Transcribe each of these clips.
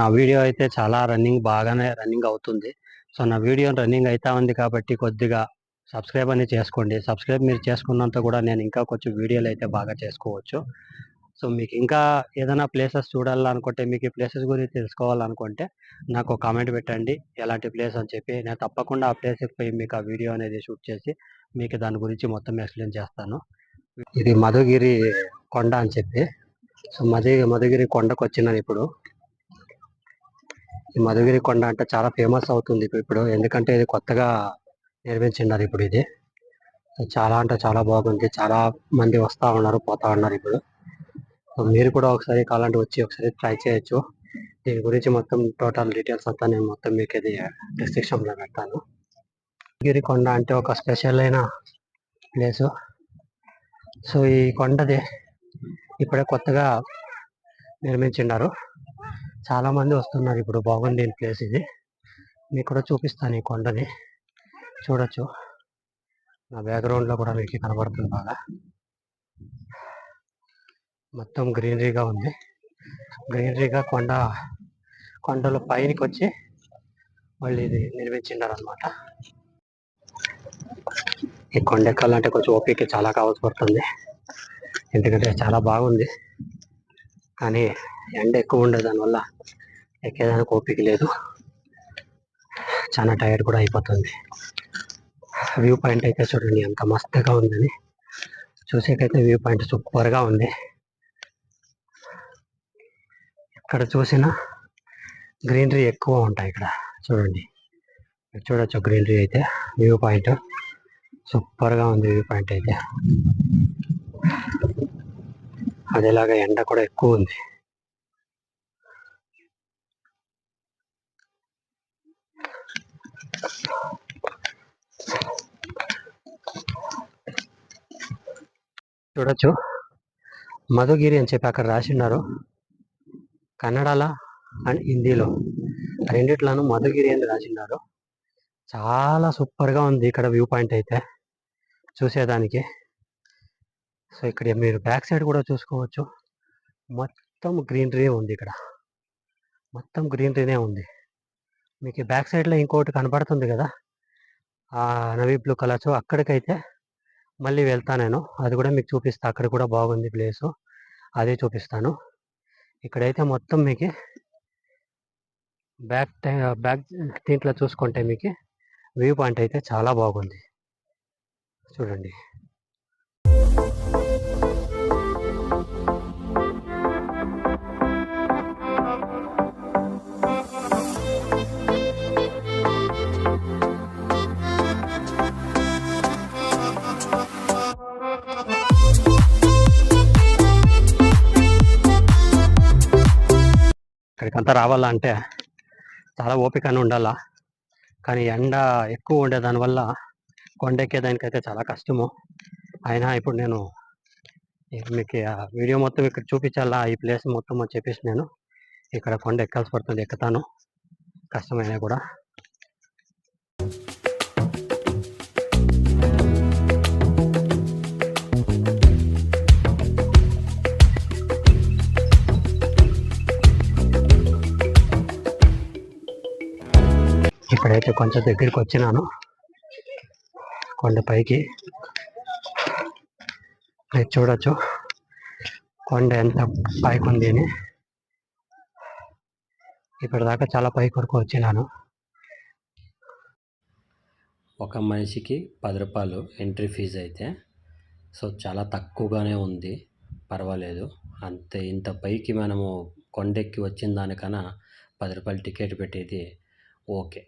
నా వీడియో అయితే చాలా రన్నింగ్ బాగానే రన్నింగ్ అవుతుంది. సో నా వీడియో రన్నింగ్ అవుతా ఉంది కాబట్టి కొద్దిగా సబ్స్క్రైబ్ అనేది చేసుకోండి. సబ్స్క్రైబ్ మీరు చేసుకున్నంత కూడా నేను ఇంకా కొంచెం వీడియోలు అయితే బాగా చేసుకోవచ్చు. సో మీకు ఇంకా ఏదైనా ప్లేసెస్ చూడాలనుకుంటే మీకు ఈ ప్లేసెస్ గురించి తెలుసుకోవాలనుకుంటే నాకు కామెంట్ పెట్టండి. ఎలాంటి ప్లేస్ అని చెప్పి నేను తప్పకుండా ఆ ప్లేస్కి పోయి మీకు ఆ వీడియో అనేది షూట్ చేసి మీకు దాని గురించి మొత్తం ఎక్స్ప్లెయిన్ చేస్తాను. ఇది మధుగిరి కొండ అని చెప్పి. సో మధు మధుగిరి కొండకు వచ్చినాను ఇప్పుడు. ఈ మధుగిరి కొండ అంటే చాలా ఫేమస్ అవుతుంది ఇప్పుడు ఇప్పుడు. ఎందుకంటే ఇది కొత్తగా నిర్మించినారు ఇప్పుడు ఇది. చాలా అంటే చాలా బాగుంది. చాలా మంది వస్తా ఉన్నారు పోతా ఉన్నారు ఇప్పుడు. మీరు కూడా ఒకసారి కావాలంటే వచ్చి ఒకసారి ట్రై చేయొచ్చు. దీని గురించి మొత్తం టోటల్ డీటెయిల్స్ అంతా నేను మొత్తం మీకు ఇది డిస్క్రిప్షన్లో లో పెడతాను. గిరి కొండ అంటే ఒక స్పెషల్ అయిన ప్లేసు సో ఈ కొండది ఇప్పుడే కొత్తగా నిర్మించినారు చాలా మంది వస్తున్నారు ఇప్పుడు బాగుంది ప్లేస్ ఇది. మీకు కూడా చూపిస్తాను ఈ కొండని. చూడొచ్చు. నా బ్యాక్గ్రౌండ్లో కూడా మీకు కనబడుతుంది బాగా. మొత్తం గ్రీనరీగా ఉంది. గ్రీనరీగా కొండ కొండల పైనకి వచ్చి మళ్ళీ ఇది నిర్మించిండారు అనమాట ఈ కొండ ఎక్కాలంటే కొంచెం ఓపిక చాలా కావాల్సి పడుతుంది. ఎందుకంటే చాలా బాగుంది. కానీ ఎండ ఎక్కువ ఉండే దానివల్ల ఎక్కేదానికి ఓపిక లేదు. చాలా టైర్డ్ కూడా అయిపోతుంది. వ్యూ పాయింట్ అయితే చూడండి ఎంత మస్తుగా ఉందని. చూసేకైతే వ్యూ పాయింట్ సూపర్గా ఉంది. ఇక్కడ చూసినా గ్రీనరీ ఎక్కువ ఉంటాయి ఇక్కడ. చూడండి. చూడొచ్చు గ్రీనరీ అయితే. వ్యూ పాయింట్ సూపర్గా ఉంది వ్యూ పాయింట్ అయితే. అదేలాగా ఎండ కూడా ఎక్కువ ఉంది. చూడొచ్చు. మధుగిరి అని చెప్పి అక్కడ రాసిన్నారు కన్నడలో అండ్ హిందీలో. రెండిట్లను మధుగిరి అని రాసిన్నారు చాలా సూపర్గా ఉంది ఇక్కడ వ్యూ పాయింట్ అయితే. చూసేదానికి. సో ఇక్కడ మీరు బ్యాక్ సైడ్ కూడా చూసుకోవచ్చు. మొత్తం గ్రీనరీ ఉంది ఇక్కడ. మొత్తం గ్రీనరీనే ఉంది. మీకు బ్యాక్ సైడ్లో ఇంకోటి కనబడుతుంది కదా? ఆ నవీ బ్లూ కలర్స్ అక్కడికైతే మళ్ళీ వెళ్తా నేను. అది కూడా మీకు చూపిస్తాను అక్కడ కూడా బాగుంది ప్లేసు. అదే చూపిస్తాను. ఇక్కడైతే మొత్తం మీకు బ్యాక్ బ్యాక్ దీంట్లో చూసుకుంటే మీకు వ్యూ పాయింట్ అయితే చాలా బాగుంది. చూడండి. ఇక్కడికంతా రావాలంటే చాలా ఓపికనే ఉండాలా? కానీ ఎండ ఎక్కువ ఉండే దానివల్ల కొండెక్కేదానికైతే చాలా కష్టము. అయినా ఇప్పుడు నేను మీకు ఆ వీడియో మొత్తం ఇక్కడ చూపించాలా? ఈ ప్లేస్ మొత్తం అని చెప్పేసి నేను ఇక్కడ కొండ ఎక్కాల్సి పడుతుంది ఎక్కుతాను. కష్టమైనా కూడా. ఇప్పుడైతే కొంచెం దగ్గరికి వచ్చినాను కొండపైకి మీరు చూడొచ్చు. కొండ ఎంత పైకి ఉంది అని ఇప్పటిదాకా చాలా పైకి వరకు వచ్చినాను. ఒక మనిషికి పది రూపాయలు ఎంట్రీ ఫీజు అయితే సో చాలా తక్కువగానే ఉంది. పర్వాలేదు. అంతే ఇంత పైకి మనము కొండెక్కి వచ్చిన దానికన్నా పది రూపాయలు టికెట్ పెట్టేది ఓకే.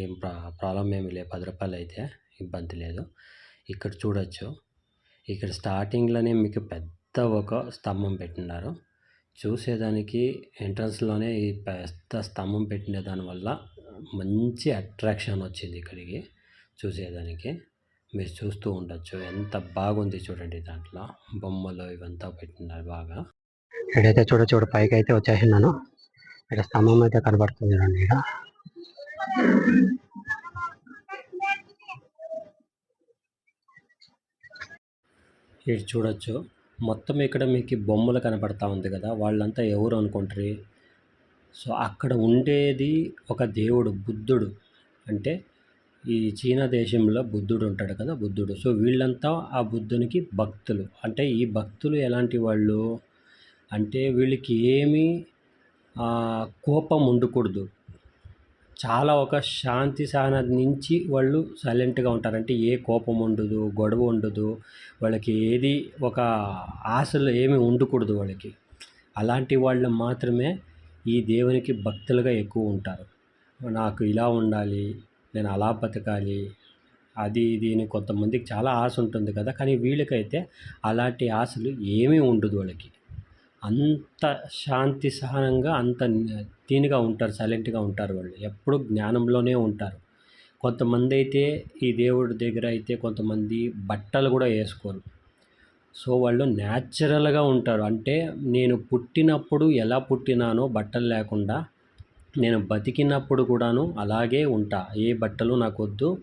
ఏం ప్రా ప్రాబ్లం ఏమి లేదు. పది రూపాయలు అయితే ఇబ్బంది లేదు. ఇక్కడ చూడొచ్చు. ఇక్కడ స్టార్టింగ్లోనే మీకు పెద్ద ఒక స్తంభం పెట్టినారు. చూసేదానికి ఎంట్రన్స్లోనే ఈ పెద్ద స్తంభం పెట్టిన దానివల్ల మంచి అట్రాక్షన్ వచ్చింది ఇక్కడికి చూసేదానికి. మీరు చూస్తూ ఉండొచ్చు. ఎంత బాగుంది చూడండి దాంట్లో. బొమ్మలు ఇవంతా పెట్టినారు బాగా. ఇక్కడైతే చూడ చూడ పైకి అయితే వచ్చేసినాను. ఇక్కడ స్తంభం అయితే కనబడుతుంది చూడండి ఇక్కడ. ఇది చూడొచ్చు. మొత్తం ఇక్కడ మీకు బొమ్మలు కనపడతా ఉంది కదా. వాళ్ళంతా ఎవరు అనుకుంటారు? సో అక్కడ ఉండేది ఒక దేవుడు బుద్ధుడు. అంటే ఈ చీనా దేశంలో బుద్ధుడు ఉంటాడు కదా బుద్ధుడు. సో వీళ్ళంతా ఆ బుద్ధునికి భక్తులు. అంటే ఈ భక్తులు ఎలాంటి వాళ్ళు? అంటే వీళ్ళకి ఏమీ కోపం ఉండకూడదు. చాలా ఒక శాంతి సహన నుంచి వాళ్ళు సైలెంట్గా ఉంటారు. అంటే ఏ కోపం ఉండదు గొడవ ఉండదు. వాళ్ళకి ఏది ఒక ఆశలు ఏమి ఉండకూడదు వాళ్ళకి. అలాంటి వాళ్ళు మాత్రమే ఈ దేవునికి భక్తులుగా ఎక్కువ ఉంటారు. నాకు ఇలా ఉండాలి నేను అలా బతకాలి అది ఇది అని కొంతమందికి చాలా ఆశ ఉంటుంది కదా. కానీ వీళ్ళకైతే అలాంటి ఆశలు ఏమీ ఉండదు వాళ్ళకి. అంత శాంతి సహనంగా అంత దీనిగా ఉంటారు సైలెంట్గా ఉంటారు వాళ్ళు. ఎప్పుడు జ్ఞానంలోనే ఉంటారు. కొంతమంది అయితే ఈ దేవుడి దగ్గర అయితే కొంతమంది బట్టలు కూడా వేసుకోరు. సో వాళ్ళు న్యాచురల్గా ఉంటారు. అంటే నేను పుట్టినప్పుడు ఎలా పుట్టినానో బట్టలు లేకుండా నేను బతికినప్పుడు కూడాను అలాగే ఉంటా. ఏ బట్టలు నాకు వద్దు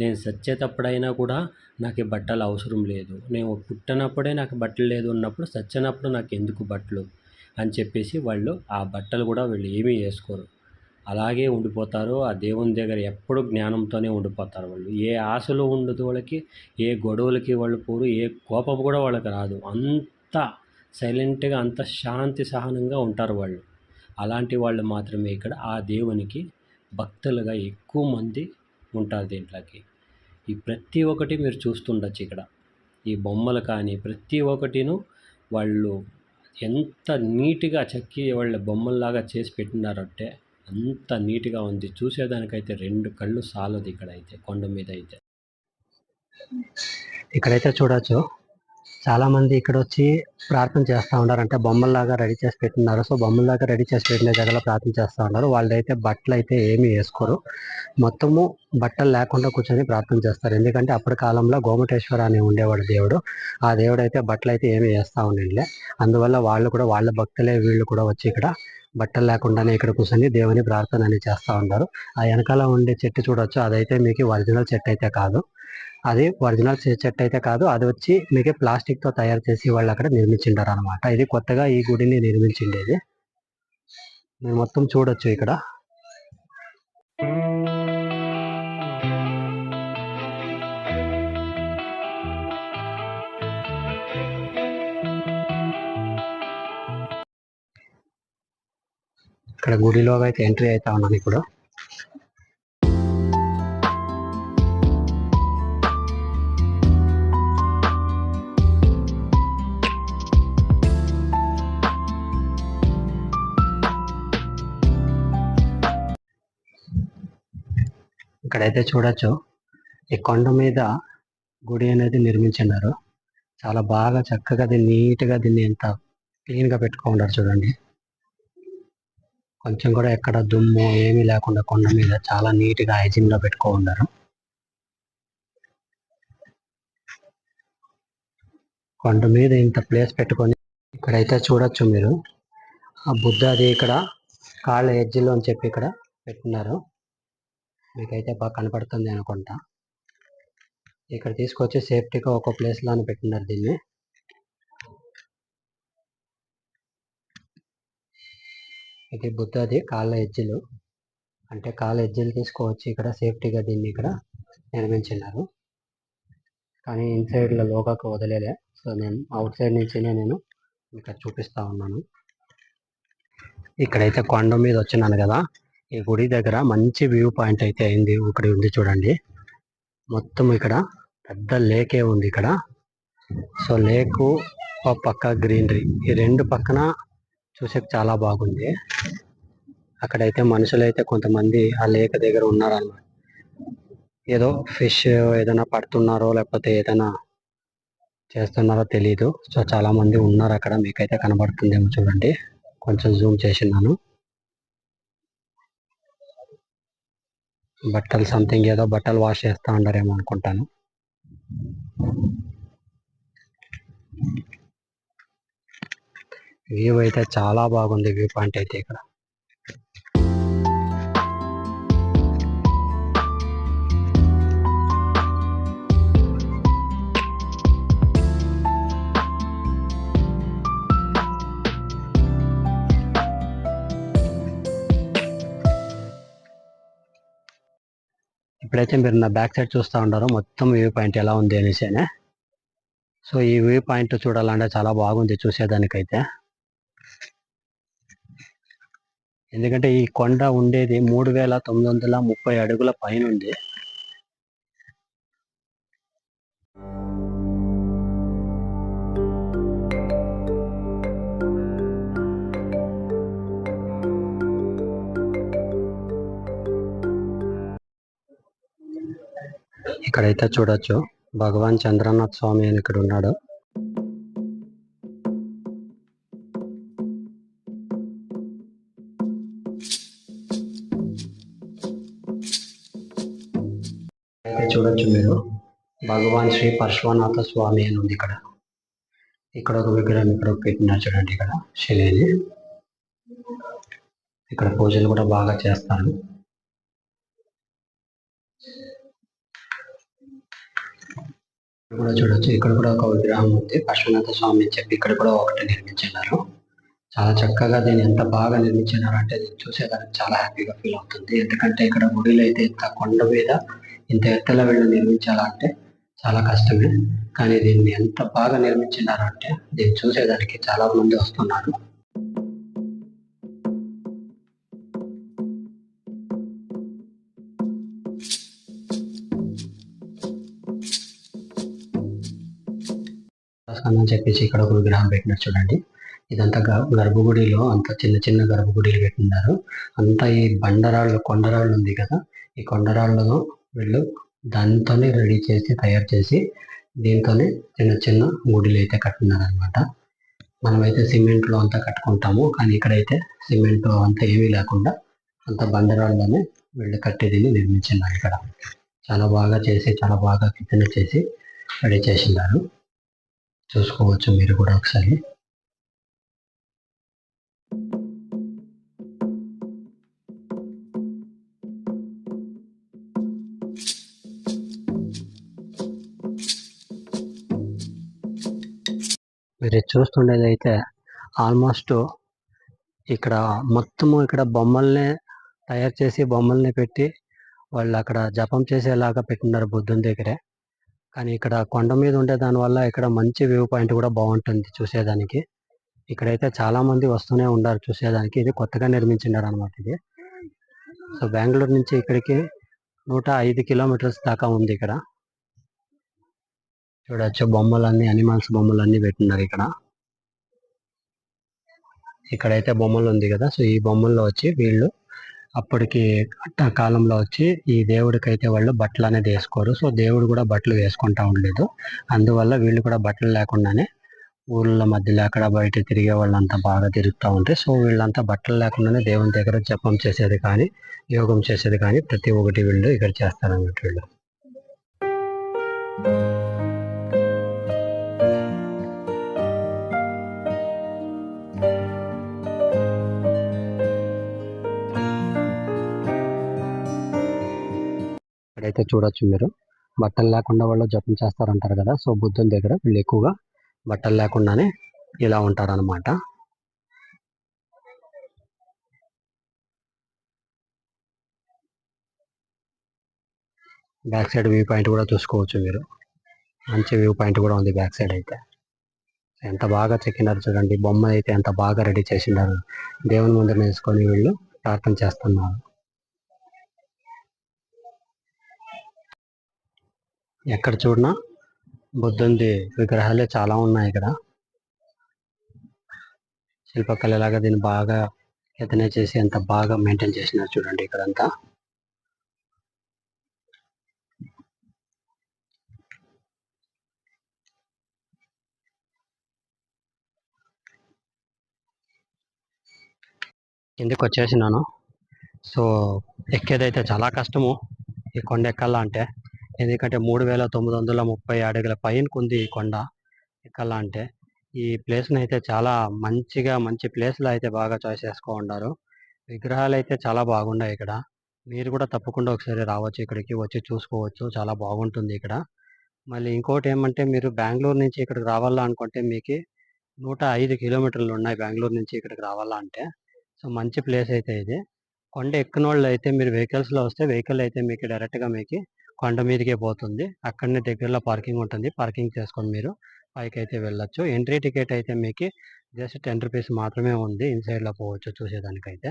నేను చచ్చేటప్పుడైనా కూడా నాకు బట్టలు అవసరం లేదు. నేను పుట్టినప్పుడే నాకు బట్టలు లేదు ఉన్నప్పుడు చచ్చినప్పుడు నాకు ఎందుకు బట్టలు? అని చెప్పేసి వాళ్ళు ఆ బట్టలు కూడా వీళ్ళు ఏమీ వేసుకోరు. అలాగే ఉండిపోతారు. ఆ దేవుని దగ్గర ఎప్పుడు జ్ఞానంతోనే ఉండిపోతారు వాళ్ళు. ఏ ఆశలు ఉండదు వాళ్ళకి ఏ గొడవలకి వాళ్ళు పోరు ఏ కోపం కూడా వాళ్ళకి రాదు. అంత సైలెంట్గా అంత శాంతి సహనంగా ఉంటారు వాళ్ళు. అలాంటి వాళ్ళు మాత్రమే ఇక్కడ. ఆ దేవునికి భక్తులుగా ఎక్కువ మంది ఉంటారు దీంట్లోకి. ఈ ప్రతి ఒక్కటి మీరు చూస్తుండొచ్చు ఇక్కడ. ఈ బొమ్మలు కానీ ప్రతి ఒక్కటిను వాళ్ళు ఎంత నీట్గా చెక్కి వాళ్ళ బొమ్మల్లాగా చేసి పెట్టినారంటే అంత నీట్గా ఉంది. చూసేదానికైతే రెండు కళ్ళు సాలదు ఇక్కడ అయితే కొండ మీద అయితే. ఇక్కడైతే చూడొచ్చు. చాలా మంది ఇక్కడ వచ్చి ప్రార్థన చేస్తూ ఉన్నారు. అంటే బొమ్మల్లాగా రెడీ చేసి పెట్టినారు సో బొమ్మల్లాగా రెడీ చేసి పెట్టిన దగ్గర ప్రార్థన చేస్తూ ఉన్నారు. వాళ్ళైతే బట్టలు అయితే ఏమీ వేసుకోరు. మొత్తము బట్టలు లేకుండా కూర్చొని ప్రార్థన చేస్తారు. ఎందుకంటే అప్పటి కాలంలో గోమటేశ్వర అని ఉండేవాడు దేవుడు. ఆ దేవుడు అయితే బట్టలు అయితే ఏమీ వేస్తూ ఉండే అందువల్ల వాళ్ళు కూడా వాళ్ళ భక్తులే వీళ్ళు కూడా వచ్చి ఇక్కడ బట్టలు లేకుండానే ఇక్కడ కూర్చొని దేవుని ప్రార్థన అనేది చేస్తూ ఉంటారు ఆ వెనకాల ఉండే చెట్టు చూడొచ్చు. అదైతే మీకు ఒరిజినల్ చెట్టు అయితే కాదు. అది ఒరిజినల్ చెట్టు అయితే కాదు. అది వచ్చి మీకు ప్లాస్టిక్తో తయారు చేసి వాళ్ళు అక్కడ నిర్మించిండారు అనమాట ఇది కొత్తగా ఈ గుడిని నిర్మించిండేది. మీరు మొత్తం చూడొచ్చు ఇక్కడ. ఇక్కడ గుడిలో అయితే ఎంట్రీ అవుతా ఉన్నాను ఇప్పుడు. ఇక్కడైతే చూడొచ్చు ఈ కొండ మీద గుడి అనేది నిర్మించినారు. చాలా బాగా చక్కగా దీన్ని నీట్గా దీన్ని ఎంత క్లీన్గా చూడండి. కొంచెం కూడా ఎక్కడ దుమ్ము ఏమీ లేకుండా కొండ మీద చాలా నీట్గా పెట్టుకో ఉన్నారు కొండ మీద ఇంత ప్లేస్ పెట్టుకొని ఇక్కడైతే చూడొచ్చు మీరు. ఆ బుద్ధ అది ఇక్కడ కాళ్ళ ఎడ్జిలో అని చెప్పి ఇక్కడ పెట్టినారు మీకైతే బాగా కనపడుతుంది అనుకుంటా. ఇక్కడ తీసుకొచ్చి సేఫ్టీగా ఒక ప్లేస్లోనే పెట్టినారు దీన్ని. ఇది బుద్ధది కాళ్ళ ఎజ్జులు అంటే కాళ్ళ ఎజ్జులు తీసుకువచ్చి ఇక్కడ సేఫ్టీగా దీన్ని ఇక్కడ నిర్మించినారు. కానీ ఇన్సైడ్లో లోగాకు వదిలేలే. సో నేను అవుట్ సైడ్ నుంచినే నేను ఇక్కడ చూపిస్తా ఉన్నాను. ఇక్కడైతే కొండ మీద వచ్చినాను కదా. ఈ గుడి దగ్గర మంచి వ్యూ పాయింట్ అయితే అయింది. ఇక్కడ ఉంది చూడండి. మొత్తం ఇక్కడ పెద్ద లేకే ఉంది ఇక్కడ. సో లేకు ఒక పక్క గ్రీనరీ. ఈ రెండు పక్కన చూసే చాలా బాగుంది. అక్కడైతే మనుషులైతే కొంతమంది ఆ లేక్ దగ్గర ఉన్నారన్నమాట. ఏదో ఫిష్ ఏదైనా పడుతున్నారో లేకపోతే ఏదైనా చేస్తున్నారో తెలీదు. సో చాలా మంది ఉన్నారు అక్కడ. మీకైతే కనబడుతుందేమో చూడండి. కొంచెం జూమ్ చేసినాను బట్టలు సంథింగ్ ఏదో బట్టలు వాష్ చేస్తా ఉండరేమో అనుకుంటాను. వ్యూ అయితే చాలా బాగుంది వ్యూ పాయింట్ అయితే ఇక్కడ. ఇప్పుడైతే మీరు నా బ్యాక్ సైడ్ చూస్తూ ఉంటారో మొత్తం వ్యూ పాయింట్ ఎలా ఉంది అనేసినే సో ఈ వ్యూ పాయింట్ చూడాలంటే చాలా బాగుంది చూసేదానికైతే. ఎందుకంటే ఈ కొండ ఉండేది మూడు వేల తొమ్మిది వందల ముప్పై అడుగుల పైన ఉంది. ఇక్కడైతే చూడొచ్చు. భగవాన్ చంద్రనాథ్ స్వామి అని ఇక్కడ ఉన్నాడు. అయితే చూడొచ్చు మీరు. భగవాన్ శ్రీ పరశువనాథ స్వామి అని ఉంది ఇక్కడ. ఇక్కడ ఒక విగ్రహం ఇక్కడ పెట్టినారు చూడండి ఇక్కడ శిలేని. ఇక్కడ పూజలు కూడా బాగా చేస్తారు. కూడా చూడొచ్చు. ఇక్కడ కూడా ఒక విగ్రహం ఉంది. పశునాథ స్వామి అని చెప్పి ఇక్కడ కూడా ఒకటి నిర్మించినారు. చాలా చక్కగా దీన్ని ఎంత బాగా నిర్మించినారు అంటే దీన్ని చూసేదానికి చాలా హ్యాపీగా ఫీల్ అవుతుంది. ఎందుకంటే ఇక్కడ గుడిలో అయితే ఇంత కొండ మీద ఇంత ఎత్తుల వెళ్ళి నిర్మించాలంటే చాలా కష్టమే. కానీ దీన్ని ఎంత బాగా నిర్మించినారు అంటే దీన్ని చూసేదానికి చాలా మంది వస్తున్నారు. అని చెప్పేసి ఇక్కడ ఒక విగ్రహం పెట్టినారు చూడండి. ఇదంతా గర్భగుడిలో అంత చిన్న చిన్న గర్భగుడిలు పెట్టినారు. అంతా ఈ బండరాళ్ళు కొండరాళ్ళు ఉంది కదా. ఈ కొండరాళ్ళను వీళ్ళు దానితోనే రెడీ చేసి తయారు చేసి దీంతోనే చిన్న చిన్న గుడిలు అయితే కట్టినారు అనమాట మనమైతే సిమెంట్లో అంతా కట్టుకుంటాము. కానీ ఇక్కడైతే సిమెంట్ అంతా ఏమీ లేకుండా అంత బండరాళ్ళనే వీళ్ళు కట్టేదిని నిర్మించినారు ఇక్కడ. చాలా బాగా చేసి చాలా బాగా కిచెన్ చేసి రెడీ చేసినారు. చూసుకోవచ్చు మీరు కూడా ఒకసారి. మీరు చూస్తుండేది అయితే ఆల్మోస్ట్ ఇక్కడ మొత్తము ఇక్కడ బొమ్మల్ని తయారు చేసి బొమ్మల్ని పెట్టి వాళ్ళు అక్కడ జపం చేసేలాగా పెట్టినారు బుద్ధుని దగ్గరే. కానీ ఇక్కడ కొండ మీద ఉండే దాని వల్ల ఇక్కడ మంచి వ్యూ పాయింట్ కూడా బాగుంటుంది చూసేదానికి. ఇక్కడైతే చాలా మంది వస్తూనే ఉన్నారు చూసేదానికి. ఇది కొత్తగా నిర్మించినారు అనమాట ఇది. సో బెంగళూరు నుంచి ఇక్కడికి నూట ఐదు కిలోమీటర్స్ దాకా ఉంది ఇక్కడ. చూడొచ్చు బొమ్మలన్నీ అనిమల్స్ బొమ్మలన్నీ పెట్టినారు ఇక్కడ. ఇక్కడైతే బొమ్మలు ఉంది కదా సో ఈ బొమ్మల్లో వచ్చి వీళ్ళు అప్పటికి ఆ కాలంలో వచ్చి ఈ దేవుడికి అయితే వాళ్ళు బట్టలు అనేది వేసుకోరు. సో దేవుడు కూడా బట్టలు వేసుకుంటా ఉండలేదు. అందువల్ల వీళ్ళు కూడా బట్టలు లేకుండానే ఊళ్ళ మధ్యలో అక్కడ బయట తిరిగే వాళ్ళంతా బాగా తిరుగుతూ ఉంటే సో వీళ్ళంతా బట్టలు లేకుండానే దేవుని దగ్గర జపం చేసేది కానీ యోగం చేసేది కానీ ప్రతి ఒక్కటి వీళ్ళు ఇక్కడ చేస్తారన్నమాట వీళ్ళు. ఇక్కడైతే చూడొచ్చు మీరు. బట్టలు లేకుండా వాళ్ళు జపం చేస్తారంటారు కదా సో బుద్ధుని దగ్గర వీళ్ళు ఎక్కువగా బట్టలు లేకుండానే ఇలా ఉంటారన్నమాట. బ్యాక్ సైడ్ వ్యూ పాయింట్ కూడా చూసుకోవచ్చు మీరు. మంచి వ్యూ పాయింట్ కూడా ఉంది బ్యాక్ సైడ్ అయితే. ఎంత బాగా చెక్కినారు చూడండి. బొమ్మ అయితే ఎంత బాగా రెడీ చేసినారు. దేవుని ముందర వేసుకొని వీళ్ళు ప్రార్థన చేస్తున్నారు. ఎక్కడ చూడినా? బుద్ధుంది. విగ్రహాలే చాలా ఉన్నాయి ఇక్కడ. శిల్పకళ లాగా దీన్ని బాగా ఎతనే చేసి ఎంత బాగా మెయింటైన్ చేసినారు చూడండి ఇక్కడంతా. కిందకి వచ్చేసినాను. సో ఎక్కేదైతే చాలా కష్టము. ఈ కొండ ఎక్కాలంటే ఎందుకంటే మూడు వేల తొమ్మిది వందల ముప్పై అడుగుల పైన ఉంది ఈ కొండ ఎక్కలా అంటే. ఈ ప్లేస్ని అయితే చాలా మంచిగా మంచి ప్లేస్లో అయితే బాగా చాయిస్ చేసుకో ఉన్నారు. విగ్రహాలు అయితే చాలా బాగున్నాయి ఇక్కడ. మీరు కూడా తప్పకుండా ఒకసారి రావచ్చు ఇక్కడికి వచ్చి చూసుకోవచ్చు. చాలా బాగుంటుంది ఇక్కడ. మళ్ళీ ఇంకోటి ఏమంటే మీరు బెంగళూరు నుంచి ఇక్కడికి రావాలా అనుకుంటే మీకు నూట ఐదు కిలోమీటర్లు ఉన్నాయి బెంగళూరు నుంచి ఇక్కడికి రావాలా అంటే. సో మంచి ప్లేస్ అయితే ఇది. కొండ ఎక్కిన వాళ్ళు అయితే మీరు వెహికల్స్లో వస్తే వెహికల్ అయితే మీకు డైరెక్ట్గా మీకు కొండ మీదకే పోతుంది. అక్కడనే దగ్గరలో పార్కింగ్ ఉంటుంది. పార్కింగ్ చేసుకొని మీరు పైకి అయితే వెళ్ళొచ్చు. ఎంట్రీ టికెట్ అయితే మీకు జస్ట్ టెన్ రూపీస్ మాత్రమే ఉంది. ఇన్సైడ్లో పోవచ్చు చూసేదానికైతే.